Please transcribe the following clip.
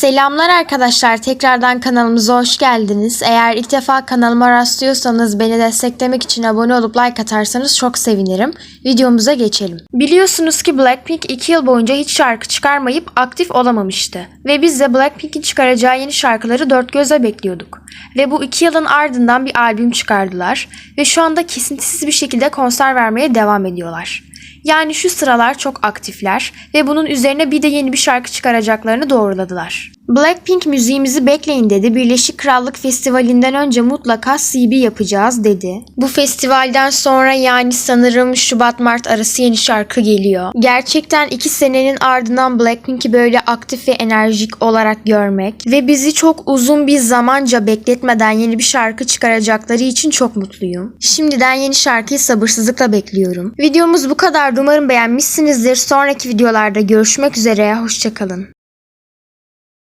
Selamlar arkadaşlar. Tekrardan kanalımıza hoş geldiniz. Eğer ilk defa kanalıma rastlıyorsanız beni desteklemek için abone olup like atarsanız çok sevinirim. Videomuza geçelim. Biliyorsunuz ki Blackpink 2 yıl boyunca hiç şarkı çıkarmayıp aktif olamamıştı. Ve biz de Blackpink'in çıkaracağı yeni şarkıları dört gözle bekliyorduk. Ve bu 2 yılın ardından bir albüm çıkardılar. Ve şu anda kesintisiz bir şekilde konser vermeye devam ediyorlar. Yani şu sıralar çok aktifler ve bunun üzerine bir de yeni bir şarkı çıkaracaklarını doğruladılar. Blackpink müziğimizi bekleyin dedi. Birleşik Krallık Festivali'nden önce mutlaka CB yapacağız dedi. Bu festivalden sonra yani sanırım Şubat-Mart arası yeni şarkı geliyor. Gerçekten iki senenin ardından Blackpink'i böyle aktif ve enerjik olarak görmek ve bizi çok uzun bir zamanca bekletmeden yeni bir şarkı çıkaracakları için çok mutluyum. Şimdiden yeni şarkıyı sabırsızlıkla bekliyorum. Videomuz bu kadar. Umarım beğenmişsinizdir. Sonraki videolarda görüşmek üzere. Hoşçakalın.